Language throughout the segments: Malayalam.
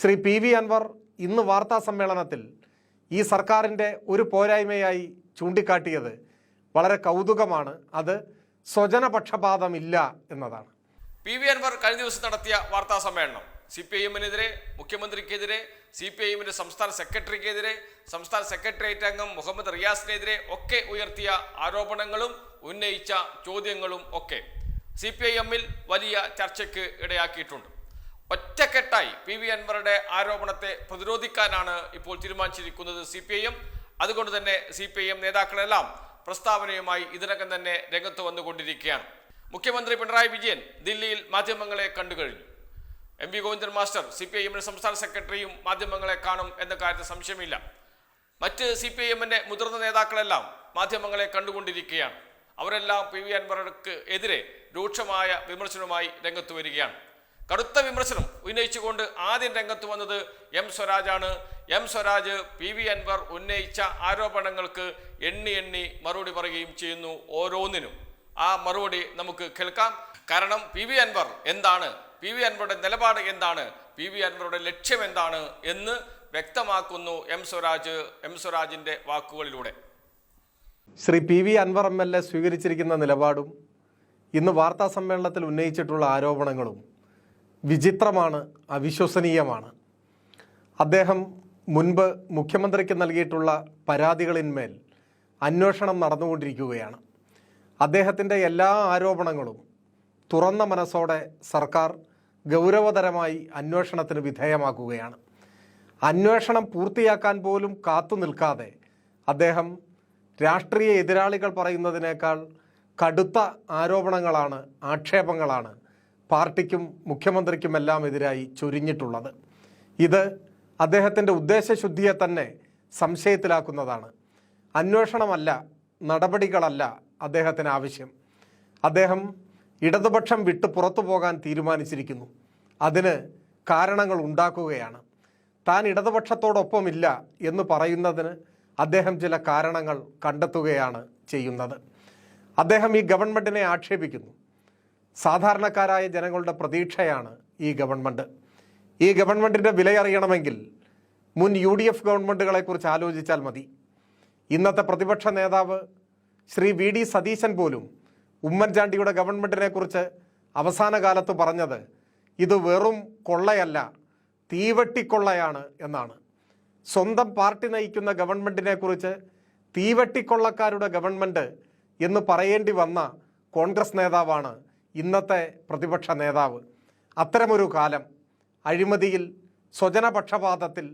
ശ്രീ പി വി അൻവർ ഇന്ന് വാർത്താ സമ്മേളനത്തിൽ ഈ സർക്കാരിന്റെ ഒരു പോരായ്മയായി ചൂണ്ടിക്കാട്ടിയത് വളരെ കൗതുകമാണ്. അത് സ്വജനപക്ഷപാതമില്ല എന്നതാണ്. പി വി അൻവർ കഴിഞ്ഞ ദിവസം നടത്തിയ വാർത്താ സമ്മേളനം. സി പി ഐ എമ്മിനെതിരെ മുഖ്യമന്ത്രിക്കെതിരെ സി പി ഐ എമ്മിന്റെ സംസ്ഥാന സെക്രട്ടറിക്കെതിരെ സംസ്ഥാന സെക്രട്ടേറിയറ്റ് അംഗം മുഹമ്മദ് റിയാസിനെതിരെ ഒക്കെ ഉയർത്തിയ ആരോപണങ്ങളും ഉന്നയിച്ച ചോദ്യങ്ങളും ഒക്കെ സി പി ഐ എമ്മിൽ വലിയ ചർച്ചയ്ക്ക് ഇടയാക്കിയിട്ടുണ്ട്. ഒറ്റക്കെട്ടായി പി വി അൻവറുടെ ആരോപണത്തെ പ്രതിരോധിക്കാനാണ് ഇപ്പോൾ തീരുമാനിച്ചിരിക്കുന്നത് സി പി ഐ എം അതുകൊണ്ട് തന്നെ സി പി ഐ എം നേതാക്കളെല്ലാം പ്രസ്താവനയുമായി ഇതിനകം തന്നെ രംഗത്ത് വന്നുകൊണ്ടിരിക്കുകയാണ്. മുഖ്യമന്ത്രി പിണറായി വിജയൻ ദില്ലിയിൽ മാധ്യമങ്ങളെ കണ്ടുകഴിഞ്ഞു. M V Govindan master C P I എമ്മിന് സംസ്ഥാന സെക്രട്ടറിയും മാധ്യമങ്ങളെ കാണും എന്ന കാര്യത്തിൽ സംശയമില്ല. മറ്റ് സി പി ഐ എമ്മിന്റെ മുതിർന്ന നേതാക്കളെല്ലാം മാധ്യമങ്ങളെ കണ്ടുകൊണ്ടിരിക്കുകയാണ്. അവരെല്ലാം പി വി അൻവർക്ക് എതിരെ രൂക്ഷമായ വിമർശനവുമായി രംഗത്ത് വരികയാണ്. കടുത്ത വിമർശനം ഉന്നയിച്ചുകൊണ്ട് ആദ്യം രംഗത്ത് വന്നത് M സ്വരാജാണ്. M Swaraj P V Anvar ഉന്നയിച്ച ആരോപണങ്ങൾക്ക് എണ്ണി എണ്ണി മറുപടി പറയുകയും ചെയ്യുന്നു ഓരോന്നിനും. ആ മറുപടി നമുക്ക് കേൾക്കാം. കാരണം പി വി അൻവർ എന്താണ്? പി വി അൻവറുടെ നിലപാട് എന്താണ്? പി വി അൻവറുടെ ലക്ഷ്യം എന്താണ്? എന്ന് വ്യക്തമാക്കുന്നു എം സ്വരാജ് എം സ്വരാജിന്റെ വാക്കുകളിലൂടെ. Shri P V Anvar M L A സ്വീകരിച്ചിരിക്കുന്ന നിലപാടും ഇന്ന് വാർത്താ സമ്മേളനത്തിൽ ഉന്നയിച്ചിട്ടുള്ള ആരോപണങ്ങളും വിചിത്രമാണ് അവിശ്വസനീയമാണ്. അദ്ദേഹം മുൻപ് മുഖ്യമന്ത്രിക്ക് നൽകിയിട്ടുള്ള പരാതികളിന്മേൽ അന്വേഷണം നടന്നുകൊണ്ടിരിക്കുകയാണ്. അദ്ദേഹത്തിന്റെ എല്ലാ ആരോപണങ്ങളും തുറന്ന മനസ്സോടെ സർക്കാർ ഗൗരവതരമായി അന്വേഷണത്തിന് വിധേയമാക്കുകയാണ്. അന്വേഷണം പൂർത്തിയാക്കാൻ പോലും കാത്തു നിൽക്കാതെ അദ്ദേഹം രാഷ്ട്രീയ എതിരാളികൾ പറയുന്നതിനേക്കാൾ കടുത്ത ആരോപണങ്ങളാണ് ആക്ഷേപങ്ങളാണ് പാർട്ടിക്കും മുഖ്യമന്ത്രിക്കുമെല്ലാം എതിരായി ചൊരിഞ്ഞിട്ടുള്ളത്. ഇത് അദ്ദേഹത്തിന്റെ ഉദ്ദേശശുദ്ധിയെ തന്നെ സംശയത്തിലാക്കുന്നതാണ്. അന്വേഷണമല്ല നടപടികളല്ല അദ്ദേഹത്തിന് ആവശ്യം. അദ്ദേഹം ഇടതുപക്ഷം വിട്ട് പുറത്തു പോകാൻ തീരുമാനിച്ചിരിക്കുന്നു. അതിന് കാരണങ്ങൾ ഉണ്ടാക്കുകയാണ്. താൻ ഇടതുപക്ഷത്തോടൊപ്പമില്ല എന്ന് പറയുന്നതിന് അദ്ദേഹം ചില കാരണങ്ങൾ കണ്ടെത്തുകയാണ് ചെയ്യുന്നത്. അദ്ദേഹം ഈ ഗവൺമെന്റിനെ ആക്ഷേപിക്കുന്നു. സാധാരണക്കാരായ ജനങ്ങളുടെ പ്രതീക്ഷയാണ് ഈ ഗവൺമെന്റ് ഈ ഗവൺമെന്റിന്റെ വിലയറിയണമെങ്കിൽ മുൻ യു ഡി എഫ് ഗവൺമെന്റുകളെക്കുറിച്ച് ആലോചിച്ചാൽ മതി. ഇന്നത്തെ പ്രതിപക്ഷ നേതാവ് ശ്രീ വി ഡി സതീശൻ പോലും ഉമ്മൻചാണ്ടിയുടെ ഗവൺമെന്റിനെ കുറിച്ച് അവസാന കാലത്ത് പറഞ്ഞത് ഇത് വെറും കൊള്ളയല്ല തീവെട്ടിക്കൊള്ളയാണ് എന്നാണ്. സ്വന്തം പാർട്ടി നയിക്കുന്ന ഗവൺമെന്റിനെ കുറിച്ച് തീവെട്ടിക്കൊള്ളക്കാരുടെ ഗവൺമെന്റ് എന്ന് പറയേണ്ടി വന്ന കോൺഗ്രസ് നേതാവാണ് ഇന്നത്തെ പ്രതിപക്ഷ നേതാവ്. അത്തരമൊരു കാലം അഴിമതിയിൽ സ്വജനപക്ഷപാതത്തിൽ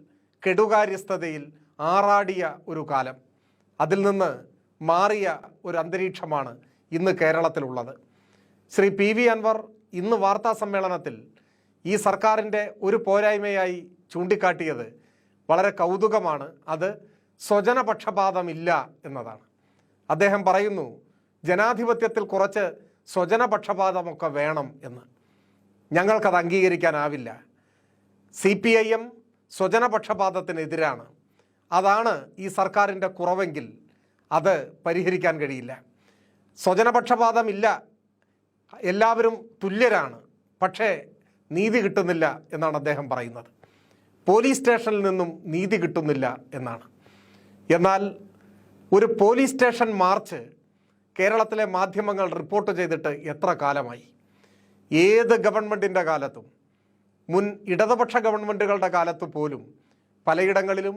കെടുകാര്യസ്ഥതയിൽ ആറാടിയ ഒരു കാലം. അതിൽ നിന്ന് മാറിയ ഒരു അന്തരീക്ഷമാണ് ഇന്ന് കേരളത്തിലുള്ളത്. ശ്രീ പി വി അൻവർ ഇന്ന് വാർത്താ സമ്മേളനത്തിൽ ഈ സർക്കാരിന്റെ ഒരു പോരായ്മയായി ചൂണ്ടിക്കാട്ടിയത് വളരെ കൗതുകമാണ്. അത് സ്വജനപക്ഷപാതമില്ല എന്നതാണ്. അദ്ദേഹം പറയുന്നു ജനാധിപത്യത്തിൽ കുറച്ച് സ്വജനപക്ഷപാതമൊക്കെ വേണം എന്ന്. ഞങ്ങൾക്കത് അംഗീകരിക്കാനാവില്ല. സി പി ഐ എം സ്വജനപക്ഷപാതത്തിനെതിരാണ്. അതാണ് ഈ സർക്കാരിന്റെ കുറവെങ്കിൽ അത് പരിഹരിക്കാൻ കഴിയില്ല. സ്വജനപക്ഷപാതമില്ല. എല്ലാവരും തുല്യരാണ്. പക്ഷേ നീതി കിട്ടുന്നില്ല എന്നാണ് അദ്ദേഹം പറയുന്നത്. പോലീസ് സ്റ്റേഷനിൽ നിന്നും നീതി കിട്ടുന്നില്ല എന്നാണ്. എന്നാൽ ഒരു പോലീസ് സ്റ്റേഷൻ മാർച്ച് കേരളത്തിലെ മാധ്യമങ്ങൾ റിപ്പോർട്ട് ചെയ്തിട്ട് എത്ര കാലമായി? ഏത് ഗവൺമെന്റിന്റെ കാലത്തും മുൻ ഇടതുപക്ഷ ഗവൺമെന്റുകളുടെ കാലത്ത് പോലും പലയിടങ്ങളിലും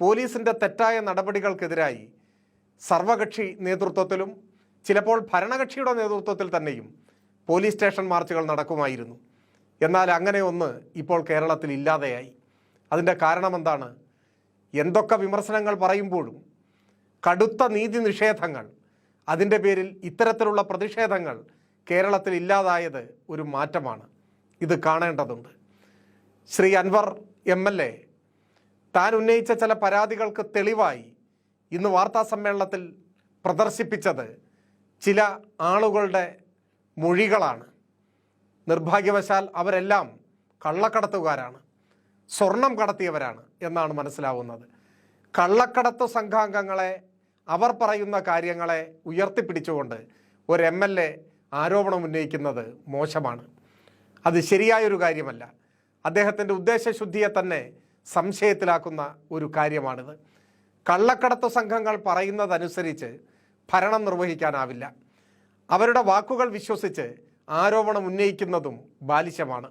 പോലീസിന്റെ തെറ്റായ നടപടികൾക്കെതിരായി സർവകക്ഷി നേതൃത്വത്തിലും ചിലപ്പോൾ ഭരണകക്ഷിയുടെ നേതൃത്വത്തിൽ തന്നെയും പോലീസ് സ്റ്റേഷൻ മാർച്ചുകൾ നടക്കുമായിരുന്നു. എന്നാൽ അങ്ങനെ ഒന്ന് ഇപ്പോൾ കേരളത്തിൽ ഇല്ലാതെയായി. അതിന്റെ കാരണം എന്താണ് എന്തൊക്കെ വിമർശനങ്ങൾ പറയുമ്പോഴും കടുത്ത നീതി നിഷേധങ്ങൾ അതിന്റെ പേരിൽ ഇത്തരത്തിലുള്ള പ്രതിഷേധങ്ങൾ കേരളത്തിൽ ഇല്ലാതായത് ഒരു മാറ്റമാണ്. ഇത് കാണേണ്ടതുണ്ട്. Shri Anvar M L A താൻ ഉന്നയിച്ച ചില പരാതികൾക്ക് തെളിവായി ഇന്ന് വാർത്താ സമ്മേളനത്തിൽ പ്രദർശിപ്പിച്ചത് ചില ആളുകളുടെ മൊഴികളാണ്. നിർഭാഗ്യവശാൽ അവരെല്ലാം കള്ളക്കടത്തുകാരാണ്. സ്വർണം കടത്തിയവരാണ് എന്നാണ് മനസ്സിലാവുന്നത്. കള്ളക്കടത്ത് സംഘാംഗങ്ങളെ അവർ പറയുന്ന കാര്യങ്ങളെ ഉയർത്തിപ്പിടിച്ചുകൊണ്ട് ഒരു എം എൽ എ ആരോപണം ഉന്നയിക്കുന്നത് മോശമാണ്. അത് ശരിയായൊരു കാര്യമല്ല. അദ്ദേഹത്തിന്റെ ഉദ്ദേശശുദ്ധിയെ തന്നെ സംശയത്തിലാക്കുന്ന ഒരു കാര്യമാണിത്. കള്ളക്കടത്ത് സംഘങ്ങൾ പറയുന്നതനുസരിച്ച് ഭരണം നിർവഹിക്കാനാവില്ല. അവരുടെ വാക്കുകൾ വിശ്വസിച്ച് ആരോപണം ഉന്നയിക്കുന്നതും ബാലിശമാണ്.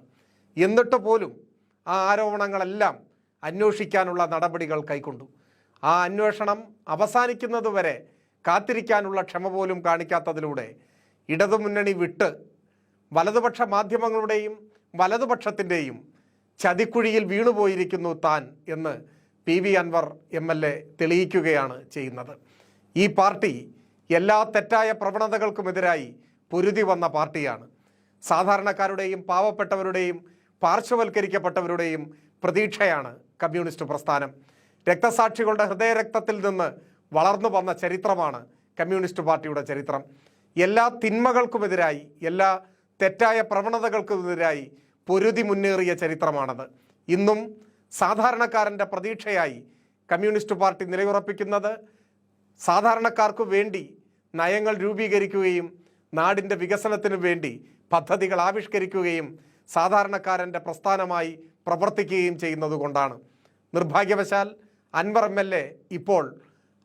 എന്നിട്ട് പോലും ആ ആരോപണങ്ങളെല്ലാം അന്വേഷിക്കാനുള്ള നടപടികൾ കൈക്കൊണ്ടു. ആ അന്വേഷണം അവസാനിക്കുന്നതുവരെ കാത്തിരിക്കാനുള്ള ക്ഷമ പോലും കാണിക്കാത്തതിലൂടെ ഇടതുമുന്നണി വിട്ട് വലതുപക്ഷ മാധ്യമങ്ങളുടെയും വലതുപക്ഷത്തിന്റെയും ചതിക്കുഴിയിൽ വീണുപോയിരിക്കുന്നു താൻ എന്ന് P V Anvar M L A തെളിയിക്കുകയാണ് ചെയ്യുന്നത്. ഈ പാർട്ടി എല്ലാ തെറ്റായ പ്രവണതകൾക്കുമെതിരായി പൊരുതി വന്ന പാർട്ടിയാണ്. സാധാരണക്കാരുടെയും പാവപ്പെട്ടവരുടെയും പാർശ്വവൽക്കരിക്കപ്പെട്ടവരുടെയും പ്രതീക്ഷയാണ് കമ്മ്യൂണിസ്റ്റ് പ്രസ്ഥാനം. രക്തസാക്ഷികളുടെ ഹൃദയരക്തത്തിൽ നിന്ന് വളർന്നു വന്ന ചരിത്രമാണ് കമ്മ്യൂണിസ്റ്റ് പാർട്ടിയുടെ ചരിത്രം. എല്ലാ തിന്മകൾക്കുമെതിരായി എല്ലാ തെറ്റായ പ്രവണതകൾക്കുമെതിരായി പൊരുതി മുന്നേറിയ ചരിത്രമാണത്. ഇന്നും സാധാരണക്കാരന്റെ പ്രതീക്ഷയായി കമ്മ്യൂണിസ്റ്റ് പാർട്ടി നിലയുറപ്പിക്കുന്നത് സാധാരണക്കാർക്ക് വേണ്ടി നയങ്ങൾ രൂപീകരിക്കുകയും നാടിന്റെ വികസനത്തിനു വേണ്ടി പദ്ധതികൾ ആവിഷ്കരിക്കുകയും സാധാരണക്കാരന്റെ പ്രസ്ഥാനമായി പ്രവർത്തിക്കുകയും ചെയ്യുന്നതുകൊണ്ടാണ്. നിർഭാഗ്യവശാൽ അൻവർ എം എൽ എ ഇപ്പോൾ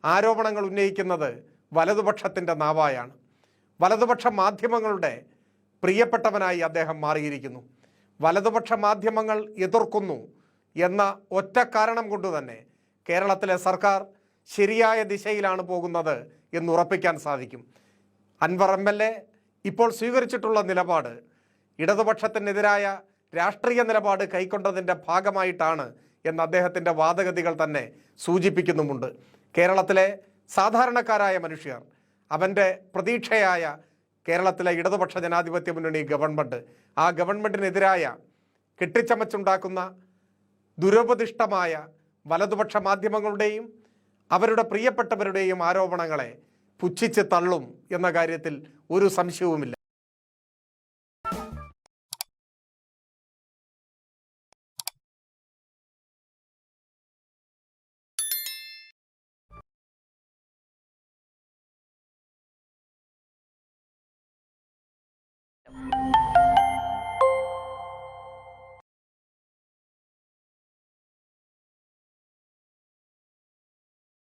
ആരോപണങ്ങൾ ഉന്നയിക്കുന്നത് വലതുപക്ഷത്തിന്റെ നാവായാണ്. വലതുപക്ഷ മാധ്യമങ്ങളുടെ പ്രിയപ്പെട്ടവനായി അദ്ദേഹം മാറിയിരിക്കുന്നു. വലതുപക്ഷ മാധ്യമങ്ങൾ എതിർക്കുന്നു എന്ന ഒറ്റ കാരണം കൊണ്ട് തന്നെ കേരളത്തിലെ സർക്കാർ ശരിയായ ദിശയിലാണ് പോകുന്നത് എന്നുറപ്പിക്കാൻ സാധിക്കും. അൻവർ എം എൽ എ ഇപ്പോൾ സ്വീകരിച്ചിട്ടുള്ള നിലപാട് ഇടതുപക്ഷത്തിനെതിരായ രാഷ്ട്രീയ നിലപാട് കൈക്കൊണ്ടതിന്റെ ഭാഗമായിട്ടാണ് എന്ന് അദ്ദേഹത്തിന്റെ വാദഗതികൾ തന്നെ സൂചിപ്പിക്കുന്നുമുണ്ട്. കേരളത്തിലെ സാധാരണക്കാരായ മനുഷ്യർ അവന്റെ പ്രതീക്ഷയായ കേരളത്തിലെ ഇടതുപക്ഷ ജനാധിപത്യ മുന്നണി ഗവൺമെന്റ് ആ ഗവൺമെന്റിനെതിരായ കെട്ടിച്ചമച്ചുണ്ടാക്കുന്ന ദുരുപദിഷ്ടമായ വലതുപക്ഷ മാധ്യമങ്ങളുടെയും അവരുടെ പ്രിയപ്പെട്ടവരുടെയും ആരോപണങ്ങളെ പുച്ഛിച്ച് തള്ളും എന്ന കാര്യത്തിൽ ഒരു സംശയവുമില്ല.